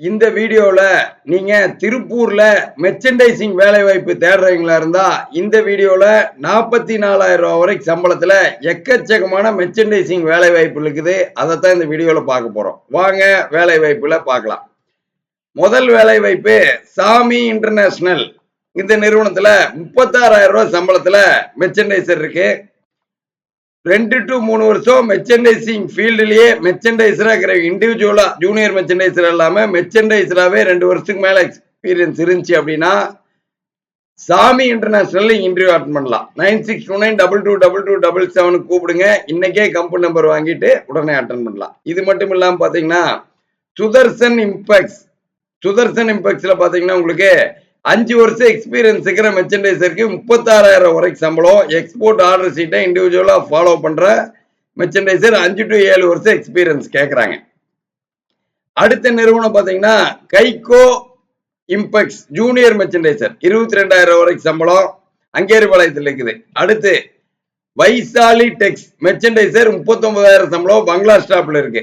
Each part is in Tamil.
இந்த வீடியோவில் நீங்கள் திருப்பூரில் மெர்ச்சன்டைசிங் வேலைவாய்ப்பு தேடுறவங்களா இருந்தால் இந்த வீடியோவில் நாற்பத்தி நாலாயிரம் ரூபா வரைக்கும் சம்பளத்தில் எக்கச்சக்கமான மெர்ச்சன்டைசிங் வேலைவாய்ப்பு இருக்குது. அதைத்தான் இந்த வீடியோவில் பார்க்க போகிறோம் வாங்க வேலைவாய்ப்பில் பார்க்கலாம். முதல் வேலைவாய்ப்பு சாமி இன்டர்நேஷனல் இந்த நிறுவனத்தில் முப்பத்தாறாயிரம் ரூபா சம்பளத்தில் மெர்ச்சன்டைசர் இருக்குது ரெண்டு டு மூணு வருஷம் மெர்ச்சன்டைசிங் ஃபீல்டுலயே மெர்ச்சன்டைசரா இருக்கிற இண்டிவிஜுவலா ஜூனியர் மெர்ச்சன்டைசர் இல்லாம மெர்ச்சன்டைசராவே ரெண்டு வருஷத்துக்கு மேல எக்ஸ்பீரியன்ஸ் இருந்துச்சு அப்படின்னா சாமி இன்டர்நேஷனல் இன்டர்வியூ அட்டன் பண்ணலாம். Nine six two nine double two double two double செவனுக்கு கூப்பிடுங்க. இன்னைக்கே கம்பெனி நம்பர் வாங்கிட்டு உடனே அட்டன் பண்ணலாம். இது மட்டும் இல்லாம பாத்தீங்கன்னா சுதர்சன் இம்பெக்ஸ் சுதர்சன் இம்பெக்ஸ்ல பாத்தீங்கன்னா உங்களுக்கு அஞ்சு வருஷம் எக்ஸ்பீரியன்ஸ் இருக்கிற மெர்ச்சன்டைசருக்கு முப்பத்தாறாயிரம் வரைக்கும் சம்பளம். எக்ஸ்போர்ட் ஆர்டர் ஷீட்டை இண்டிவிஜுவலாக ஃபாலோ பண்ணுற மெர்ச்சன்டைசர் அஞ்சு டு ஏழு வருஷம் எக்ஸ்பீரியன்ஸ் கேட்குறாங்க அடுத்த நிறுவனம் பார்த்தீங்கன்னா கைகோ இம்பெக்ஸ் ஜூனியர் மெர்ச்சன்டைசர் இருபத்தி ரெண்டாயிரம் வரைக்கும் சம்பளம். அங்கேரி பாளையத்தில் இருக்குது அடுத்து வைசாலி டெக்ஸ் மெர்ச்சன்டைசர் முப்பத்தொன்பதாயிரம் சம்பளம் பங்களா ஸ்டாப்ல இருக்கு.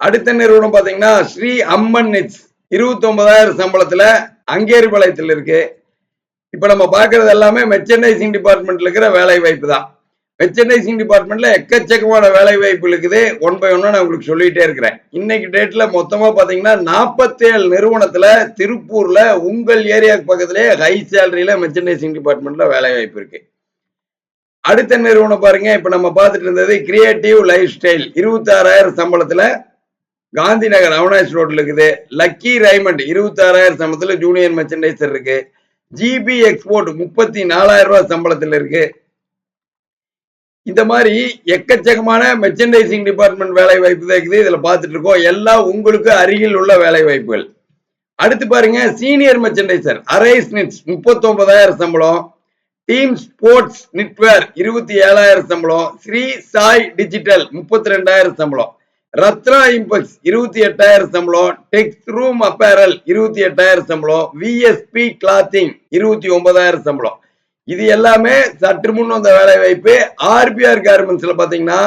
அடுத்த நிறுவனம் பார்த்தீங்கன்னா ஸ்ரீ அம்மன் நிட்ஸ் இருபத்தி ஒன்பதாயிரம் அங்கேரி பாளையத்தில் இருக்கு. இப்ப நம்ம பாக்குறது எல்லாமே மெர்ச்சன்டைசிங் டிபார்ட்மெண்ட்ல இருக்கிற வேலை வாய்ப்பு தான் மெர்ச்சன்டைசிங் டிபார்ட்மெண்ட்ல எக்கச்சக்கமான வேலை வாய்ப்பு இருக்குது. ஒன் பை ஒன்னு நான் உங்களுக்கு சொல்லிட்டே இருக்கிறேன். இன்னைக்கு டேட்ல மொத்தமா பாத்தீங்கன்னா நாற்பத்தேழு நிறுவனத்துல திருப்பூர்ல உங்கள் ஏரியாவுக்கு பக்கத்திலே ஹை சேலரியில மெர்ச்சன்டைசிங் டிபார்ட்மெண்ட்ல வேலை வாய்ப்பு இருக்கு. அடுத்த நிறுவனம் பாருங்க. இப்ப நம்ம பார்த்துட்டு இருந்தது கிரியேட்டிவ் லைஃப் ஸ்டைல் இருபத்தி ஆறாயிரம் சம்பளத்துல காந்தி நகர் அவனாஷ் ரோட்ல இருக்குது. லக்கி ரைமண்ட் இருபத்தி ஆறாயிரம் சம்பளத்துல ஜூனியர் மெர்ச்சன்டைசர் இருக்கு. ஜிபி எக்ஸ்போர்ட் முப்பத்தி நாலாயிரம் ரூபாய் சம்பளத்துல இருக்கு. இந்த மாதிரி எக்கச்சக்கமான மெர்ச்சன்டைசிங் டிபார்ட்மெண்ட் வேலை வாய்ப்பு தான் இருக்குது. இதுல பார்த்துட்டு இருக்கோம். எல்லாம் உங்களுக்கு அருகில் உள்ள வேலை வாய்ப்புகள் அடுத்து பாருங்க சீனியர் மெர்ச்சன்டைசர் அரைஸ் நிட்ஸ் முப்பத்தி ஒன்பதாயிரம் சம்பளம். டீம் ஸ்போர்ட்ஸ் நிட்வேர் இருபத்தி ஏழாயிரம் சம்பளம். ஸ்ரீ சாய் டிஜிட்டல் முப்பத்தி ரெண்டாயிரம் சம்பளம். ரத்னா இம்பெக்ஸ் இருபத்தி எட்டாயிரம் சம்பளம் டெக்ஸ் ரூம் அப்பேரல் இருபத்தி எட்டாயிரம் சம்பளம் விஎஸ்பி கிளாத்திங் இருபத்தி ஒன்பதாயிரம் சம்பளம். இது எல்லாமே சற்று முன் வந்த வேலை வாய்ப்பு. ஆர்பிஆர் கார்மெண்ட்ஸ்ல பாத்தீங்கன்னா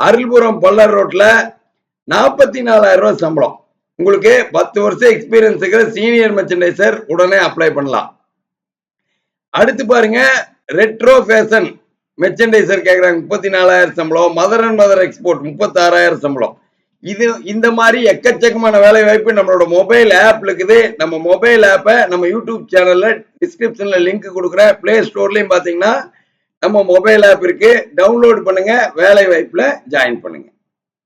அருள்புரம் பல்லர் ரோட்ல நாற்பத்தி நாலாயிரம் ரூபாய் சம்பளம். உங்களுக்கு பத்து வருஷம் எக்ஸ்பீரியன்ஸ் இருக்கிற சீனியர் மெர்ச்சன்டைசர் உடனே அப்ளை பண்ணலாம். அடுத்து பாருங்க ரெட்ரோ ஃபேஷன் மெர்ச்சன்டைசர் கேட்குறாங்க முப்பத்தி நாலாயிரம் சம்பளம். மதர் அண்ட் மதர் எக்ஸ்போர்ட் முப்பத்தாறாயிரம் சம்பளம். இது இந்த மாதிரி எக்கச்சக்கமான வேலை வாய்ப்பு நம்மளோட மொபைல் ஆப் இருக்குது. நம்ம மொபைல் ஆப்பை நம்ம யூடியூப் சேனல்ல டிஸ்கிரிப்ஷன்ல லிங்க் கொடுக்குற பிளே ஸ்டோர்லயும் பாத்தீங்கன்னா நம்ம மொபைல் ஆப் இருக்கு. டவுன்லோட் பண்ணுங்க வேலை வாய்ப்புல ஜாயின் பண்ணுங்க.